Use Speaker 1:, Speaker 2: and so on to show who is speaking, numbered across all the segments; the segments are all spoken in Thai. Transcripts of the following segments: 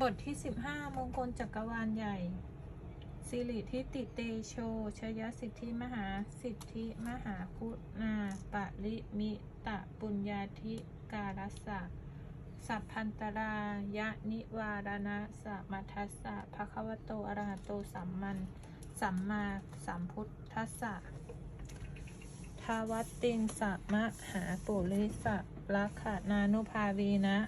Speaker 1: บทที่ 15 มงคลจักรวาลใหญ่ สิริทิติเตโชชยสิทธิมหาสิทธิมหาคุณาปริมิตะปุญญาธิการสสะสัพพันตรายะนิวารณะสะมัทัสสะภะควโตอรหโตสัมมัน สัมมาสัมพุทธัสสะทาวัตติงสะมะหาปุริสะลักขณานุภาวีนะ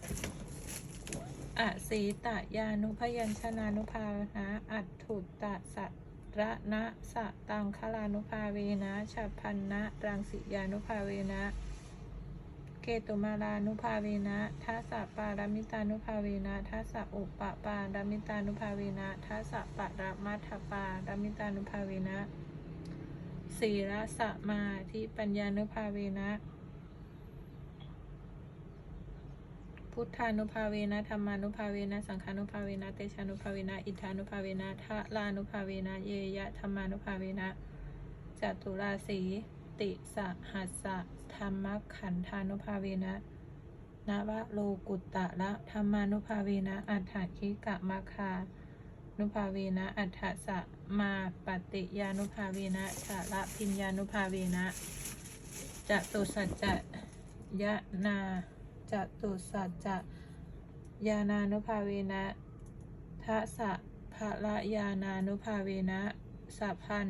Speaker 1: อสีตะยานุพยัญชนานุภานะ อัตถุตตะสัตระนะสะตังคลานุภาเวนะฉัพพันนะรังสิยานุภาเวนะ เกตุมารานุภาเวนะทัสสะปารามิตานุภาเวนะทัสสะอุปปปารามิตานุภาเวนะทัสสะปะระมัทปารามิตานุภาเวนะ สีระสะมาธิปัญญานุภาเวนะ พุทธานุภาเวนะธรรมานุภาเวนะสังฆานุภาเวนะเตชานุภาเวนะอิทธานุภาเวนะทะลานุภาเวนะเยยะธรรมานุภาเวนะจตุราสีติสหัสสะธรรมขันธานุภาเวนะนวะโลกุตตะละธรรมานุภาเวนะอัฏฐคิกะมาคานุภาเวนะอัฏฐสะมาปฏิยานุภาเวนะชาละพิญญานุภาเวนะจตุสัจจะยะนา จตุสัจจะยานานุภาเวนะทัสสะภะละยานานุภาเวนะสัพพัน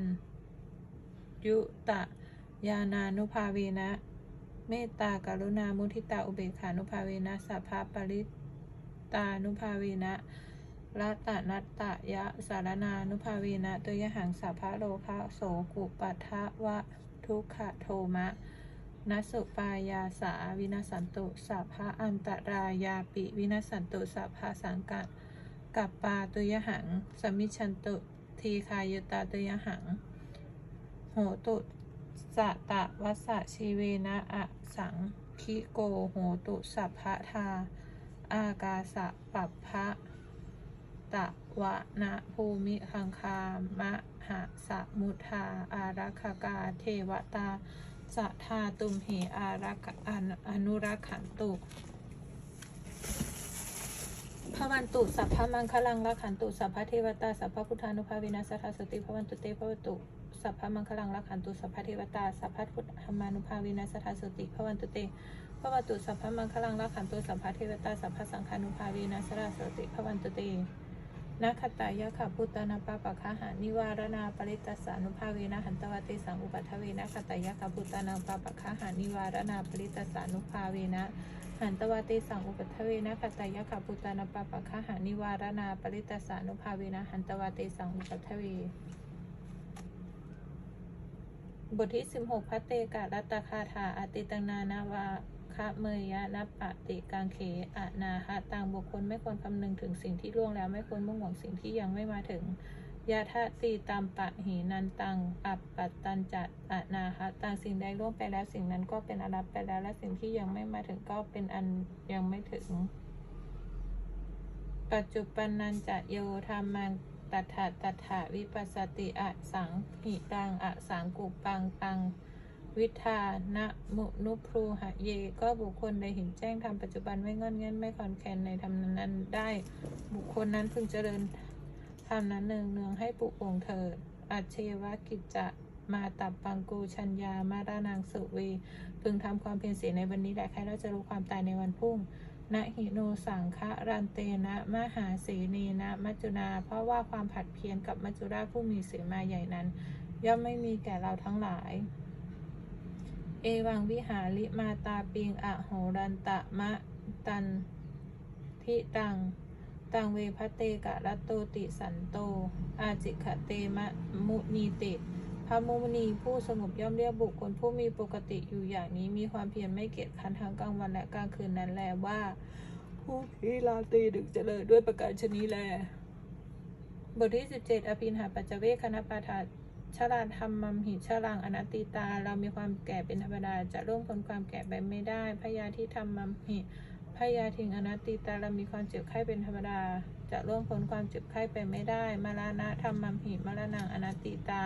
Speaker 1: ยุตะยานานุภาเวนะ เมตตากรุณามุทิตาอุเบกขานุภาเวนะสัพพปริตานุภาเวนะรัตนัตตะยะสารนานุภาเวนะตัวยหังสัพพะโลภะโสกุปัทะวะทุกขโทมะ นัสุปายาสาวินาสันตุสัพพะอันตรายาปิวินาสันตุสัพพะสังกัดกับปาตุยหัง สมิชันตุทีคายุตาตุยหัง โหตุสะตะวัสสะชีเวนะอะสังคิโกโหตุสัพพะทา อากาสะปัปพะตะวะนะภูมิคังคามะหะสะมุทาอารักขกาเทวตา สัทธาตุมเหอารักอนอนุรักขันตุพระวันตุสัพพมังคลังรักขันตุสัพพเทวตาสัพพพุทธานุภาเวนัสทธาสติพระวันตุเตพระวันตุสัพพมังคลังรักขันตุสัพพเทวตาสัพพพุทธามานุภาเวนัสทธาสติพระวันตุเตพระวันตุสัพพมังคลังรักขันตุสัพพเทวตาสัพพสังฆานุภาเวนัสทธาสติพระวันตุเต นาคตายะขพุตตนาปะปะคะหานิวารณาปริตตสานุภาเวนะหันตวติสังอุปัทเวนะคตายะขพุตตนาปะปะคะหานิวารณาปริตตสานุภาเวนะหันตวติสังอุปัทเวนะคตายะขพุตตนาปะปะคะหานิวารณาปริตตสานุภาเวนะหันตวติสังอุปัทเวบทที่ 16 พัตเตกะรัตตคาถาอติตังนานาวา คะเมยยะนัปปะติกังเขอะนาหะต่างบุคคลไม่ควรคำนึงถึงสิ่งที่ล่วงแล้วไม่ควรมุ่งหวังสิ่งที่ยังไม่มาถึงยะทะตีตามปะหีนันตัง อัปปัตตันจัดอะนาหะต่างสิ่งใดล่วงไปแล้วสิ่งนั้นก็เป็นอนัตไปแล้วและสิ่งที่ยังไม่มาถึงก็เป็นอันยังไม่ถึง ปัจจุบันนันจะโยธรรมังตัถะตัถะวิปัสสติอะสังหิตังอะสังกุปังตัง วิธานะมุนุพรูหะเย ก็บุคคลใดเห็นแจ้งทำปัจจุบันไม่งอนเง่นไม่คอนแคนในธรรมนั้นได้ บุคคลนั้นพึงเจริญธรรมนั้นเนืองเนืองให้ปลุกปงเถิดอาเชวกิจจะมาตับปังกูชัญญามาดานางสุเวพึงทำความเพียรเสียในวันนี้และใครเราจะรู้ความตายในวันพรุ่งนะหิโนสังคะรันเตนะมหาเสนีนะมัจจุนา เพราะว่าความผัดเพี้ยนกับมัจจุราชผู้มีเสมาใหญ่นั้น ย่อมไม่มีแก่เราทั้งหลาย เอวังวิหาริมาตาปิงอะโหรันตะมะตันทิตัง ตังเวพัตเตกะรัตโตติสันโต อาจิขะเตมะมุนีติพระมุนีผู้สงบย่อมเรียกบุคคลผู้มีปกติอยู่อย่างนี้มีความเพียรไม่เกียจคร้านทั้งกลางวันและกลางคืนนั้นแลว่า ผู้ที่ลาตีดึกเจริญด้วยประการชนีแล บทที่ 17 อภินหาปัจจเวคคณปาทา ชราธรรมมัมหิชรังอนัตติตา เรามีความแก่เป็นธรรมดา จะร่วมพ้นความแก่ไปไม่ได้พยาธิธรรมมัมหิพยาทิงอนัตติตา เรามีความเจ็บไข้เป็นธรรมดา จะร่วมพ้นความเจ็บไข้ไปไม่ได้ มรณะธรรมมัมหิมรณังอนัตติตา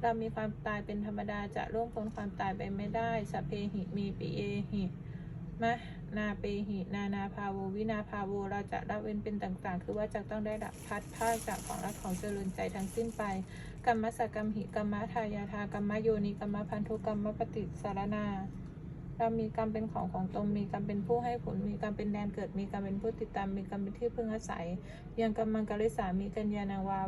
Speaker 1: เรามีความตายเป็นธรรมดา จะร่วมพ้นความตายไปไม่ได้สเพหิมีปิเอหิมะ นาเปหินานาภาโววินาภาโวเราจะละเว้นเป็นต่างๆ คือว่าจะต้องได้รับพัดพราจากของรักของเจริญใจทั้งสิ้นไปกรรมสกรรมหิกรรมทายาทากรรมโยนิกรรมพันธุกรรมปฏิสารนาเรามีกรรมเป็นของของตนมีกรรมเป็นผู้ให้ผล มีกรรมเป็นแดนเกิด มีกรรมเป็นผู้ติดตาม มีกรรมเป็นที่พึ่งอาศัย ยังกรรมังกริสามีกัญญาณาวา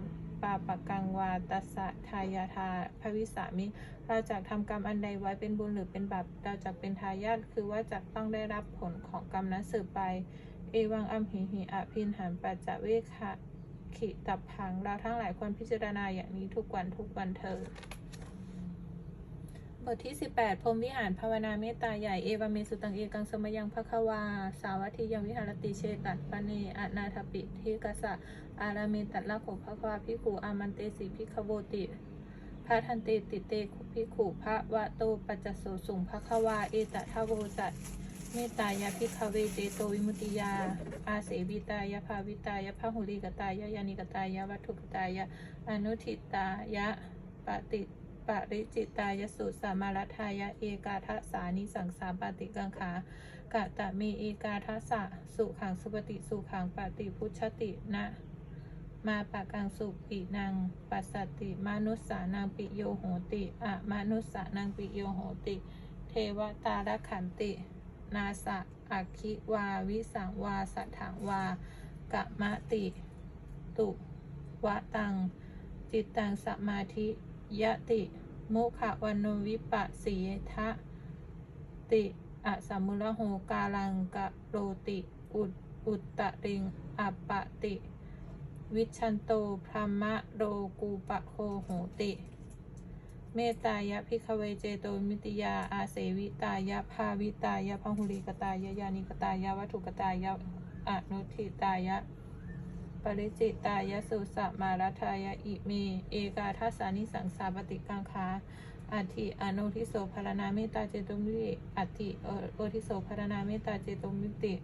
Speaker 1: ปาปะกังวาตัสะทายาทาภวิสามิ เราจะทำกรรมอันใดไว้เป็นบุญหรือเป็นบาป เราจะเป็นทายาทคือว่าจะต้องได้รับผลของกรรมนั้นสืบไป เอวังอัมหิหิอภินหันปัจจเวคะขิตับพัง เราทั้งหลายควรพิจารณาอย่างนี้ทุกวันทุกวันเถิด บทที่ 18พรมวิหารภาวนาเมตตาใหญ่เอวเมสุตังเอกังสมยังภควา สาวัตถิยังวิหารติเชตัดปะเนอนาถปิทิกสะอาราเมตัดละโขภควาพิกูอามันเตสีพิคโวติพระทันเตติเตคุพิขุพระวะโตปัจจโสสุงภควาเอตทะโวจัตเมตตายาพิคเวเจโตวิมุติยา อาเสวิตายาภาวิตายาพหุลิกตายายานิกตายาวัตถุกตายาอนุทิตายะปฏิ ปริจิตายสุสามารัทายะเอกาทัสานิสังสาปฏิกังขากะตะเมเอกาทัสะสุขังสุปฏิสุขังปฏิพุชตินะมาปะกังสุปินังปัสสติมนุสสานังปิโยโหติอะมนุสสานังปิโยโหติ เทวตาลขันติ นาสะอักขิวาวิสังวาสัถังวากะมะติ ตุวะตัง จิตตังสมาธิ ยะติมุขะวันโนวิปัสสีทะติอะสัมมุลโหกาลังกะโรติ อุดอุตตะริงอัปปะติ วิชันโตพรมะโรกูปะโคโหติ เมตตายะพิคเวเจโตมิติยา อาเสวิตายะภาวิตายะพหุลิกตายะยานิกตายะวัตถุกตายะอนุทิตายะ ปริจิตายสุสะมารัทายะอิเม เอกาทัสานิสังสาปฏิกังคาอัติอนุทิโสภารนาเมตตาเจโตมิติอัติโอทิโสภารนาเมตตาเจโตมิติ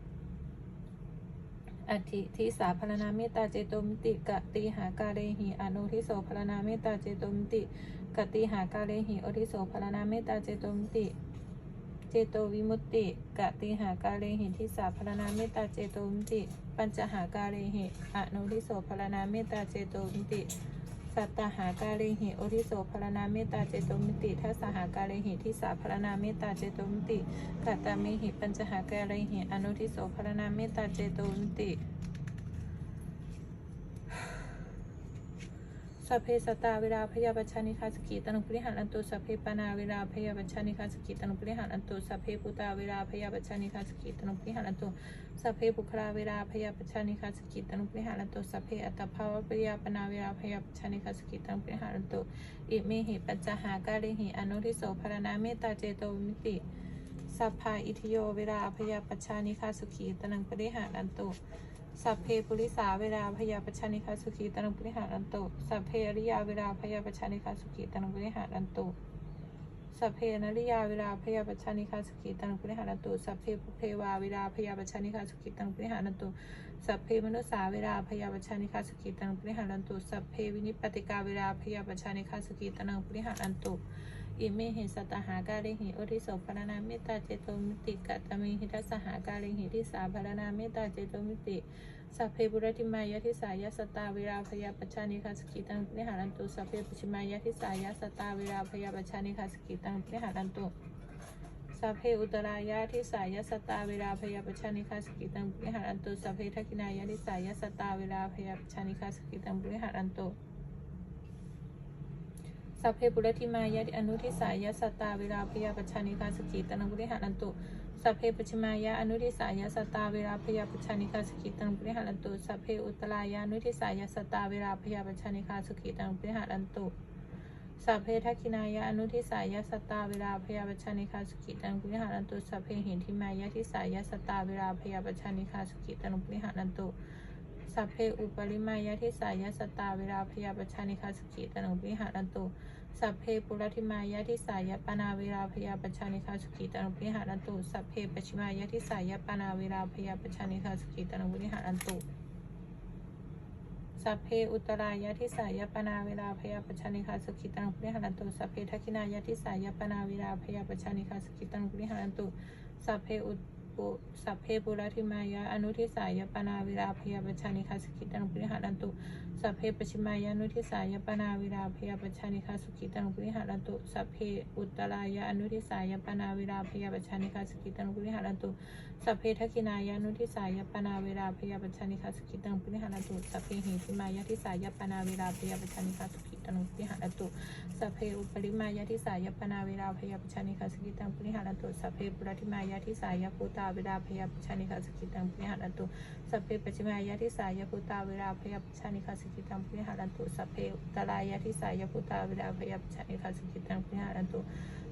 Speaker 1: อัติทิสาพรณาเมตตาเจโตมิติกติหากาเรหิอนุทิโสพรณาเมตตาเจโตมิติกติหากาเรหิโอทิโสพรณาเมตตาเจโตมิติ เจโตวิมุตติ กะติหากาเรหิทิสาพรณาเมตตาเจโตวิมิติปัญจหากาเรหิอนุทิโสพรณาเมตตาเจโตวิมิติสัตตหากาเรหิโอทิโสพรณาเมตตาเจโตวิมิติทัสหากาเรหิทิสาพรณาเมตตาเจโตวิมิติกัตตาเมหิปัญจหากาเรหิอนุทิโสพรณาเมตตาเจโตวิมิติ สัพเพสตาเวลาพยาบัชชานิคาสกิตนุปริหารอันตุสัพเพปนาเวลาพยาบัชชานิคาสกิตนุปริหารอันตุสัพเพปุตาเวลาพยาบัชชานิคาสกิตนุปริหารอันตุสัพเพบุคลาเวลาพยาบัชชานิคาสกิตนุปริหารอันตุสัพเพอัตภาวะปริยาปนาเวลาพยาบัชชานิคาสกิตนุปริหารอันตุอิเมหิปัจจหากาลิหิอนุทิโสภารนาเมตตาเจโตวิมิติสัพพาอิทิโยเวลาพยาปัชชานิคาสุขีตนังปริหารอันตุ สัพเพปุริสาเวลาพยาปชชานิคาสุขีตนุปริหารันตุสัพเพอริยาเวลาพยาปชชานิคาสุขีตนุปริหารันตุสัพเพนริยาเวลาพยาปชชานิคาสุขีตนุปริหารันตุสัพเพปุเพวาเวลาพยาปชชานิคาสุขีตนุปริหารันตุสัพเพมนุสาเวลาพยาปชชานิคาสุขีตนุปริหารันตุสัพเพวินิปติกาเวลาพยาปชชานิคาสุขีตนุปริหารันตุอิเมหิสัตหากาเลหิโอทิโสภารนาเมตตาเจโตมิติกัตมิหิทัสสหากาเลหิทิสาภารนาเมตตาเจโตมิติ สัพเพบุรติมายาทิสายาสตาเวราพยาปชชานิคาสกิตังนิหารันตุสัพเพปุชิมายาทิสายาสตาเวราพยาปชชานิคาสกิตังนิหารันตุสัพเพอุตรายาทิสายาสตาเวราพยาปชชานิคาสกิตังนิหารันตุสัพเพทักินายาทิสายาสตาเวราพยาปชชานิคาสกิตังนิหารันตุ สัพเพปุรติมายะอนุทิสายะสตตาเวลาพยาปชชานิคาสกิตังนิหารันตุสัพเพปชิมายะอนุทิสายะสตตาเวลาพยาปชานิคาสกิตังปริหารันตุสัพเพอุตตรายะอนุทิสายะสตตาเวลาพยาปชานิคาสกิตังปริหารันตุสัพเพทักขินายะอนุทิสายะสตตาเวลาพยาปชานิคาสกิตังปริหารันตุสัพเพหินทิมายะทิสายะสตตาเวลาพยาปชานิคาสกิตังปริหารันตุ สัพเพอุปริมายะทิสายะสตาเวลาพยาปชานิคาสกิตังปริหารันตุสัพเพปุรติมายะทิสายะปนาเวลาพยาปชานิคาสุขีตานุปิหารันตุสัพเพปชิมายะทิสายะปนาเวลาพยาปชานิคาสุขีตานุปิหารันตุสัพเพอุตรายะทิสายะปนาเวลาพยาปชานิคาสุขีตานุปริหารันตุสัพเพทักินายะทิสายะปนาเวลาพยาปชานิคาสุขีตานุปริหารันตุสัพเพอุ ปุสัพเพปุระธิมายะอนุทิสายปนาวิราพยาปชานิคาสกิตังปริหารันตุสัพเพปชิมายะอนุทิสายปนาวิราพยาปชานิคาสกิตังปริหารันตุสัพเพอุตตรายะอนุทิสายปนาวิราพยาปชานิคาสกิตังปริหารันตุสัพเพทักินายะอนุทิสายปนาวิราพยาปชานิคาสกิตังปริหารันตุสัพเพหิติมายะทิสายปนาวิราพยาปชานิคาสกิ ตนุปิหารตุสัพเพอุปริมายาทิสายปนาเวลาพยาปชานิคาสกิตังปุริหารตุสัพเพปุรติมายาทิสายภูตาเวลาพยาปชานิคาสกิตังปุริหารตุสัพเพปชิมายาทิสายภูตาเวลาพยาปชานิคาสกิตังปุริหารตุสัพเพอุตรายาทิสายภูตาเวลาพยาปชานิคาสกิตังปุริหารตุ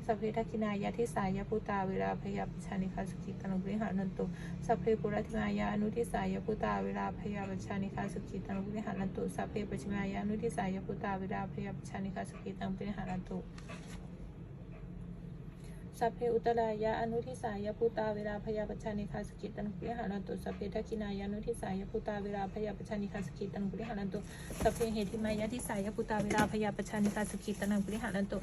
Speaker 1: สัพเพทักินายาทิสายพุตาเวลาพยาปชานิคาสกิตังปุริหารันตุสัพเพปุรติมายาอนุทิสายพุตาเวลาพยาปชานิคาสกิตังปุริหารันตุสัพเพปัจมายาอนุทิสายพุตาเวลาพยาปชานิคาสกิตังปุริหารันตุ สัพเพอุตรายะอนุทิสายภูตาเวลาพยาปชานิคาสกิตังปุริหารันตุสัพเพทักินายานุทิสายภูตาเวลาพยาปชานิคาสกิตังปุริหารันตุสัพเพเหติมายาทิสายภูตาเวลาพยาปชานิคาสกิตังปุริหารันตุ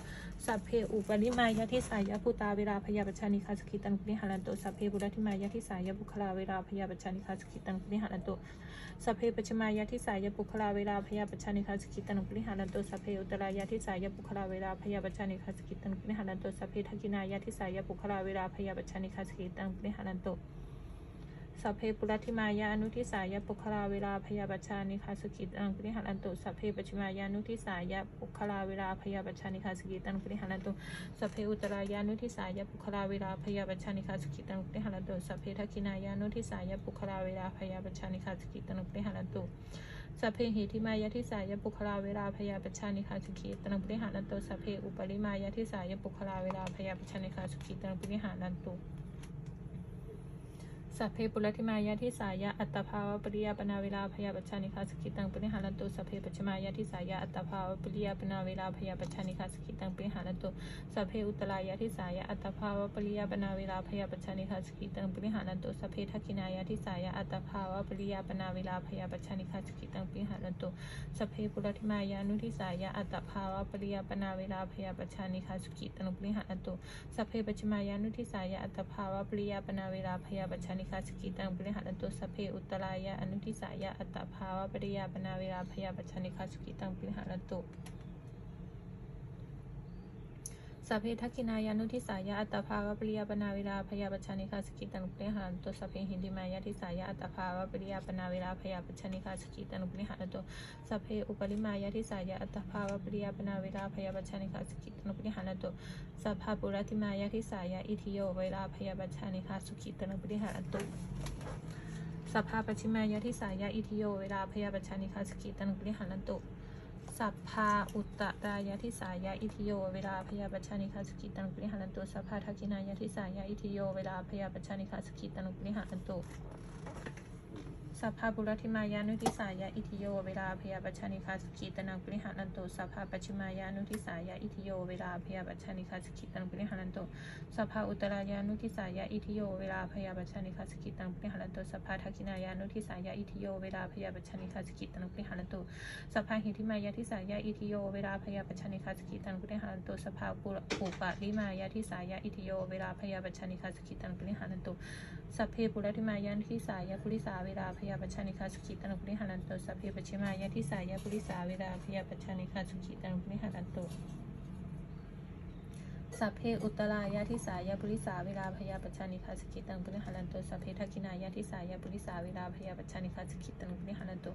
Speaker 1: สัพเพอุปริมายาทิสายภูตาเวลาพยาปชานิคาสกิตังปุริหารันตุสัพเพบุรติมายาทิสายบุคลาเวลาพยาปชานิคาสกิตังปุริหารันตุสัพเพปัจมายาทิสายบุคลาเวลาพยาปชานิคาสกิตังปุริหารันตุสัพเพอุตรายาทิสายบุคลาเวลาพยาปชานิคาสกิตังปุริหารันตุสัพเพทักินายาทิสายบุคลาเวลาพยาปชานิคาสกิตังปุริหารันตุสัพเพปุรัติมายานุทิสายบุคลาเวลาพยาปชานิคาสกิตังปุริหารันตุสัพเพปัจจมายานุทิสายบุคลาเวลาพยาปชานิคาสกิตังปุริหารันตุสัพเพอุตรายานุทิสายบุคลาเวลาพยาปชานิคาสกิตังปุริหารันตุสัพเพทักขินายานุทิสายบุคลาเวลาพยาปชานิคาสกิตังปุริหารันตุ สัพเพหิทิมายาทิสายปุคลาเวลาพยาปชานิคาสุขีตนังปริหานันโตสัพเพอุปริมายาทิสายปุคลาเวลาพยาปชานิคาสุขีตนังปริหานันโต สัพเพปุรติมายาทิสายะอัตตภาวะปริยาปนาเวลาพยาปชานิคาสุขีตังปริหานันโตสัพเพปัจจมายาทิสายะอัตตภาวะปริยาปนาเวลาพยาปชานิคาสุขีตังปริหานันโตสัพเพอุตตรายาทิสายะอัตตภาวะปริยาปนาเวลาพยาปชานิคาสุขีตังปริหานันโตสัพเพทักขินายาทิสายะอัตตภาวะปริยาปนาเวลาพยาปชานิคาสุขีตังปริหานันโตสัพเพปุรติมายานุทิสายะอัตตภาวะปริยาปนาเวลาพยาปชานิคาสุกิตนุปริหานันตุสัพเพปัจจมายานุทิสายะอัตตภาวะปริยาปนาเวลาพยาปชานิคาสกิตังปริหานันตุสเพอุตรายะอนุทิสายะอัตตภาวะปริยาปนาเวลาพยาปชานิคาสกิตังปริหานันตุ สัพเพทักขินายานุทิสายะอัตภาวะปริยาปนาเวลาพยาปชานิคาสกิตังปริหารันตุสัพเพหินติมายาทิสายะอัตภาวะปริยาปนาเวลาพยาปชานิคาสกิตังปริหารันตุสัพเพอุปริมายาทิสายะอัตภาวะปริยาปนาเวลาพยาปชานิคาสกิตังปริหารันตุสัพพปุรติมายาทิสายะอิทิโยเวลาพยาปชานิคาสุกิตังปริหารันตุสัพพปชิมายาทิสายะอิทิโยเวลาพยาปชานิคาสกิตังปริหารันตุ สัพพาอุตตรายาทิสายะอิทิโย เวลาพยาปชานิคาสกิตังปริหารันตุสัพพาทักินายาทิสายะอิทิโย เวลาพยาปชานิคาสกิตังปริหารันตุ สัพพาบุรธิมายานุทิสายะอิทิโย เวลาพยาปชานิคาสกิตังปริหารันโตสัพพาปัจฉิมายานุทิสายะอิทิโย เวลาพยาปชานิคาสกิตังปริหารันโตสัพพาอุตรายานุทิสายะอิทิโย เวลาพยาปชานิคาสกิตังปริหารันโตสัพพาทักขินายานุทิสายะอิทิโย เวลาพยาปชานิคาสกิตังปริหารันโตุสภาหิทิมายาทิสายาอิทิโย เวลาพยาปชานิคาสกิตังปริหารันโตุสภาปุปุปะลิมายาทิสายาอิทิโย เวลาพยาปชานิคาสกิตังปริหารันโตสัพเพปุรติมายานุทิสายาปุริสาเวลาพยาปชานิคาสุขิตังปริหารันตุสัพเพปชิมายะทิสายะปุริสาเวลาพยาปัชานิคาสุขิตังปริหารันตุ สัพเพอุตรายาทิสายาปุริสาเวลาพยาปชานิคาสกิตังปุริหารันตุสัพเพทักินายาทิสายาปุริสาเวลาพยาปชานิคาสกิตังปุริหารันตุ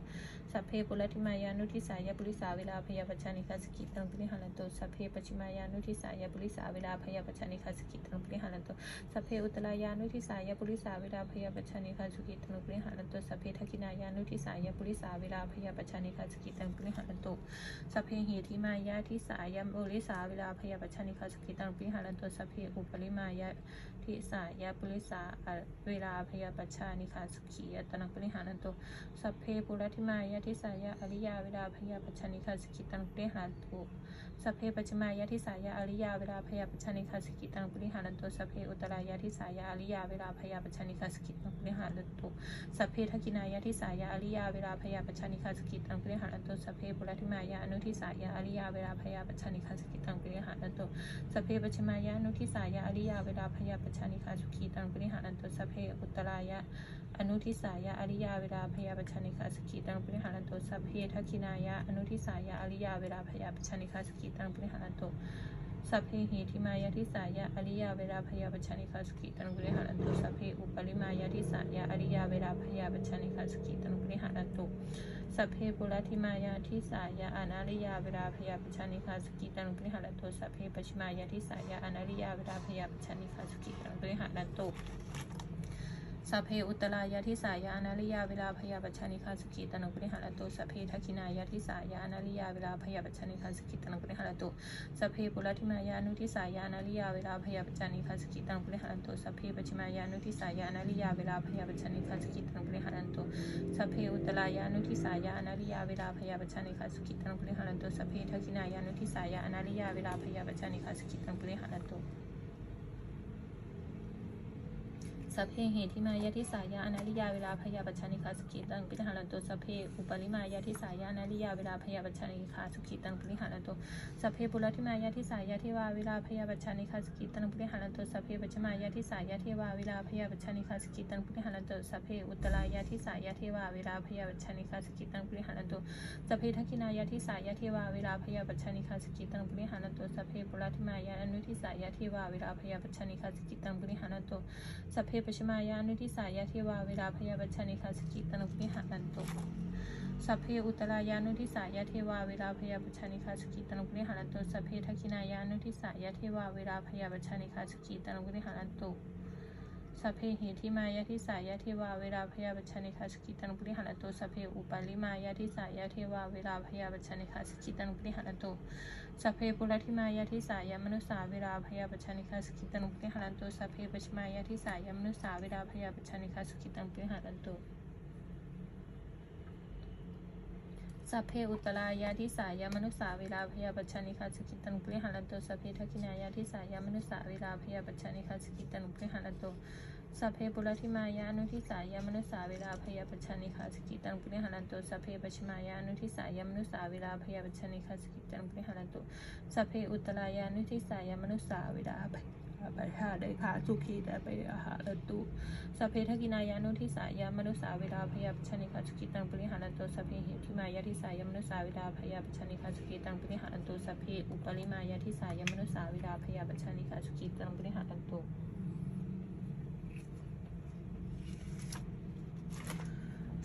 Speaker 1: สัพเพปุรติมายานุทิสายาปุริสาเวลาพยาปชานิคาสกิตังปุริหารันตุสัพเพปชิมายานุทิสายาปุริสาเวลาพยาปชานิคาสกิตังปุริหารันตุสัพเพอุตรายานุทิสายาปุริสาเวลาพยาปชานิคาสกิตังปุริหารันตุสัพเพทักินายานุทิสายาปุริสาเวลาพยาปชานิคาสกิตังปริหารันตุสัพเพเหติมายาทิสายาปุริสาเวลาพยาปชานิคาสกิตังปริหารันตุสัพเพอุปริมายาทิสายาปุริสาเวลาพยาปัชานิคาสกิยตนังปริหารันตุสัพเพปุรติมายาทิสายะอริยาเวลาพยาปัชานิคาสกิตังปริหารันตุ สัพเพปัจมายาทิสายาอริยาเวลาพยาปชานิคาสกิตังปริหารันตุสัพเพอุตรายาทิสายาอริยาเวลาพยาปชานิคาสกิตังปริหารันตุสัพเพทักินายาทิสายาอริยาเวลาพยาปชานิคาสกิตังปริหารันตุสัพเพปุรัติมายาอนุทิสายาอริยาเวลาพยาปชานิคาสกิตังปริหารันตุสัพเพปชมายาอนุทิสายาอริยาเวลาพยาปชานิคาสุขีตังปริหารันตุสัพเพอุตตรายะอนุทิสายาอริยาเวลาพยาปชานิคาสกิตังปริหารันตุสัพเพทักขินายะอนุทิสายาอริยาเวลาพยาปชานิคาสกิตังปริหารันตุสัพเพหิทิมายาทิสายะอริยาเวลาพยาปชานิคาสกิตังปริหารันตุสัพเพอุปริมายาทิสายะอริยาเวลาพยาปชานิคาสกิตังปริหารันตุสัพเพปุรัติมายาทิสายะอนาริยาเวลาพยาปชานิคาสกิตังปริหารันตุสัพเพปชิมายาทิสายะอนาริยาเวลาพยาปชานิคาสกิตังปริหารันตุ สัพเพอุตตรายาทิสายะอนาริยาเวลาพยาปชานิคาสกิตังปริหารตุสัพเพทักขินายาทิสายะอนาริยาเวลาพยาปชานิคาสกิตังปริหารตุสัพเพปุรัติมายานุทิสายานาริยาเวลาพยาปจานิคาสกิตังปริหารตุสัพเพปชิมายานุทิสายานาริยาเวลาพยาปจานิคาสกิตังปริหารตุสัพเพอุตตรายานุทิสายานาริยาเวลาพยาปจานิคาสกิตังปริหารตุสัพเพทักขินายานุทิสายานาริยาเวลาพยาปจานิคาสกิตังปริหารตุ สัพเพเหติมายาทิสายาอนาริยาเวลาพยาปชานิคาสกิตังปริหารันตุสัพเพอุปริมายาทิสายาอนาริยาเวลาพยาปชานิคาสกิตังปริหารันตุสัพเพปุรติมายาทิสายาเทวาเวลาพยาบัชานิคาสกิตังปุริหารันตุสัพเพปัจมายาทิสายาเทวาเวลาพยาบัชานิคาสกิตังปุริหารันตุสัพเพอุตรายาทิสายาเทวาเวลาพยาบัชานิคาสกิตังปุริหารันตุสัพเพทักขินายาทิสายาเทวาเวลาพยาบัชานิคาสกิตังปุริหารันตุสัพเพปุรติมายาอนุทิสายาเทวาเวลาพยาบัชานิคาสกิตังปิหารันตุสัพเพปชมายานุทิสายาเทวาเวลาพยาบัญชานิคาสกิตนุปิหะนันตุสัพเพอุตรายานุทิสายาเทวาเวลาพยาบัญชานิคาสกิตนุปิหะนันตุสัพเพทักินายานุทิสายาเทวาเวลาพยาบัญชานิคาสกิตนุปิหะนันตุ สัพเพเหติมายาทิสายาเทวาเวลาพยาบัชนิคัสกิตังกุริหันตุสัพเพอุปาลิมายาทิสายาเทวาเวลาพยาบัชนิคัสกิตังกุริหันตุสัพเพปุรติมายาทิสายามนุสาเวลาพยาบัชนิคัสกิตังกุริหันตุสัพเพปชมายาทิสายามนุสาเวลาพยาบัชนิคัสกิตังกุริหันตุ สัพเพอุตตรายาทิสายามนุสาเวลาพยาปัชานิคาสกิตังปริหันโตสัพเพทักินายาทิสายามนุสาเวลาพยาปัชานิคาสกิตังปริหันโตสัพเพปุรธิมายานุทิสายามนุสาเวลาพยาปัชานิคาสกิตังปริหันโตสัพเพปชิมายานุทิสายามนุสาเวลาพยาปัชานิคาสกิตังปริหันโตสัพเพอุตตรายานุทิสายามนุสาเวลา พยาปชาได้ขาสุขีแต่ไปอาหารตุสัพเพทกินายานุทิสายามนุสาเวลาพยาปชานิคาสุกิตังปริหารันโตสัพเพเหติมายาทิสายามนุสาเวลาพยาปชานิคาสุกิตังปริหารันโตสัพเพอุปริมายาทิสายามนุสาเวลาพยาปชานิคาสุกิตังปริหารันโต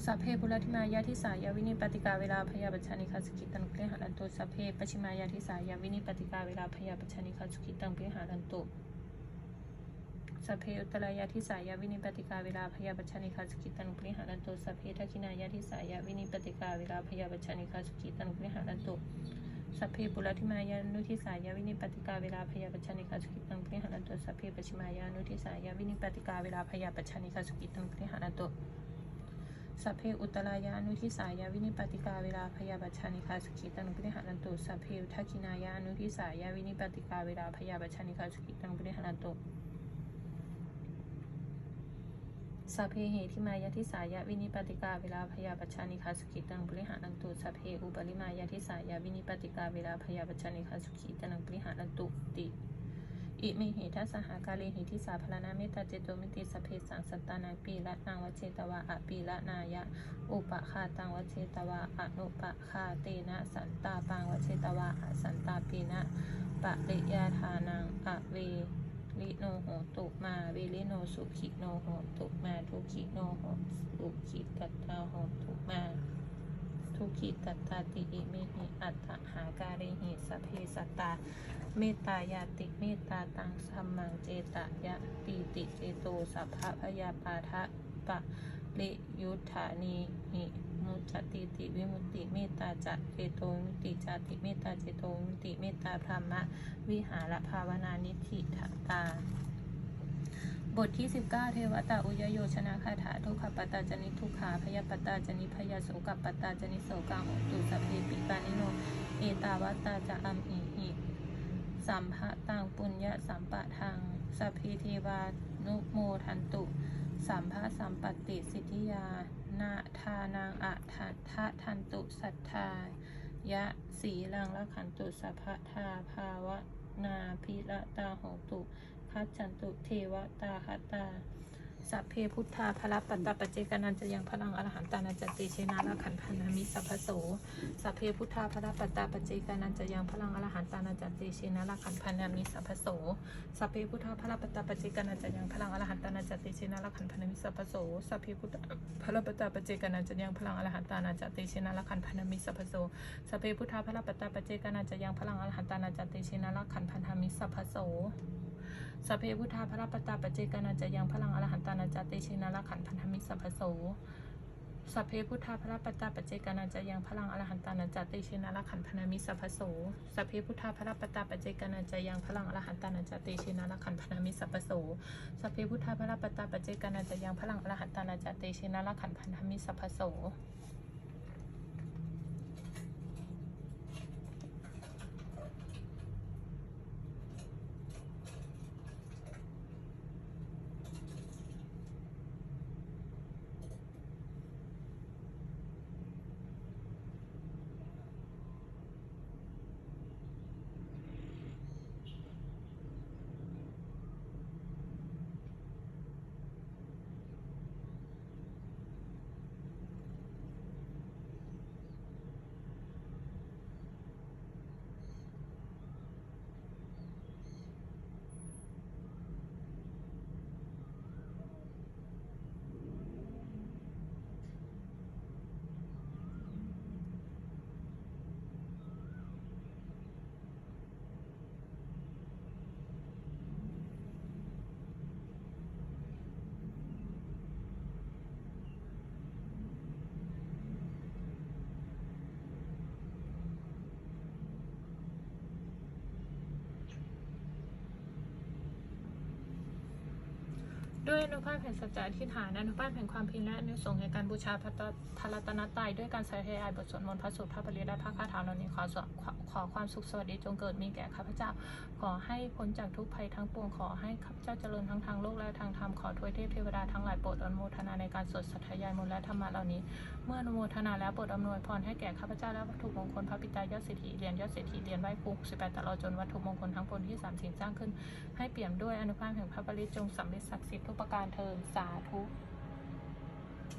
Speaker 1: สัพเพปุรติมายาทิสายาวินิปติกาเวลาพยาปชานิคาสุกิตังปริหารันโตสัพเพปชิมายาทิสายาวินิปติกาเวลาพยาปชานิคาสุกิตังปริหารันโต สัพเพอุตรายาทิสายาวินิปติกาเวลาพยาปชานิคาสกิตังปริหารันตุสัพเพทักินายาทิสายาวินิปติกาเวลาพยาปชานิคาสกิตังปริหารันตุสัพเพปุรธิมายานุทิสายาวินิปติกาเวลาพยาปชานิคาสกิตังปริหารันตุสัพเพปชิมายานุทิสายาวินิปติกาเวลาพยาปชานิคาสกิตังปริหารันตุสัพเพอุตรายานุทิสายาวินิปติกาเวลาพยาปชานิคาสกิตังปริหารันตุสัพเพทักินายานุทิสายาวินิปติกาเวลาพยาปชานิคาสกิตังปริหารันตุ สัพเพเหติมายาทิสายาวินิปติกาเวลาพยาปชานิคาสุขิตังบริหารันตุสัพเพอุปริมายาทิสายาวินิปติกาเวลาพยาปชานิคาสุขิตังบริหารันตุติอิมิเหทัสสหากาเลหิทิสาพลานาเมตาเจโตมิติสพเพสังสัตตานังปีละนางวเชตวะอปีละนายะ อุปคาตังวเชตวะอนุปคาเตนะสันตาปังวเชตวะอสันตาปีนะปะริยาทานังอะเว ลิโนโหตุมาวิลิโนสุขิโนโหตุมาทุกิโนโหสุขิตัตตาโหตุมาทุกิตัตตาติอิเมหิอัตถหาการิหิสพเพสัตตา เมตตายาติเมตตาตังสัมมังเจตายะปีติเจโตสัพพะพยาปาทะปะ ลิยุทธานีหิมุจติติวิมุตติเมตตาจะเจโตวิมุตติจติเมตตาเจโตวิมุตติเมตตาพรหมะวิหารภาวนานิธิถตา บทที่ 19 เทวตาอุยโยชนะคาถาทุกขปตาจนิทุกขาพยาปตาจนิพยาโสกปตาจนิโสกังตุสพเพปิปานิโน เอตาวตตาจะอัมหิหิสัมภะตังปุญญะสัมปะทังสัพเพเทวานุโมทันตุ สัมภะสัมปติสิทธิยานาทานางอะทัทะทันตุสัทธายะสีลังละขันตุสัพพทาภาวะนาพิระตาโหตุคัจจันตุเทวตาคตา สัพเพพุทธาภรปัตตปัจเจกนันจะยังพลังอรหันตานันจติเชนาลขันพันธมิสัพพโสสัพเพพุทธาภรปัตตปัจเจกนันจะยังพลังอรหันตานันจติเชนาลขันพันธมิสัพพโสสัพเพพุทธาภรปัตตปัจเจกนันจะยังพลังอรหันตานันจติเชนาลขันพันธมิสัพพโสสัพเพพุทธาภรปัตตปัจเจกนันจะยังพลังอรหันตานันจติเชนาลขันพันธมิสัพพโสสัพเพพุทธาภรปัตตปเจกนันจะยังพลังอรหันตานันจติเชนาลขันพันธมิสัพพโส สัพเพพุทธาพระปตตาปเจกานาจยังพลังอรหันตานาจติชินาลขันพันธมิสัพพโสสัพเพพุทธาพระปตตาปเจกานาจยังพลังอรหันตานาจติชินาลขันพันธมิสัพพโสสัพเพพุทธาพระปตตาปเจกานาจยังพลังอรหันตานาจติชินาลขันพันธมิสัพพโสสัพเพพุทธาพระปตตาปเจกานาจยังพลังอรหันตานาจติชินาลขันพันธมิสัพพโส ด้วยอนุภาพแห่งสัจจะอธิษฐานอนุภาพแห่งความเพียรและอนุสงส์แห่งการบูชาพระตพระรัตนตรัยด้วยการใช้ให้อายบทสวดมนต์พระสูตรพระปริยและพระคาถาเหล่านี้ขอสขอความสุขสวัสดีจงเกิดมีแก่ข้าพเจ้า ขอให้พ้นจากทุกภัยทั้งปวงขอให้ข้าพเจ้าเจริญทั้งทางโลกและทางธรรมขอทวยเทพเทวดาทั้งหลายโปรดอนุโมทนาในการสวดสัทธยายมนต์และธรรมะเหล่านี้เมื่ออนุโมทนาแล้วโปรดอำนวยพรให้แก่ข้าพเจ้าและวัตถุมงคลพระปิตายอดเศรษฐีเหรียญยอดเศรษฐีเหรียญไหว้ครู18ตลอดจนวัตถุมงคลทั้งปวงที่สามสิ่งสร้างขึ้น ให้เปี่ยมด้วยอนุภาพแห่งพระบริจงสำเร็จศักดิ์สิทธิ์ทุกประการเทินสาธุ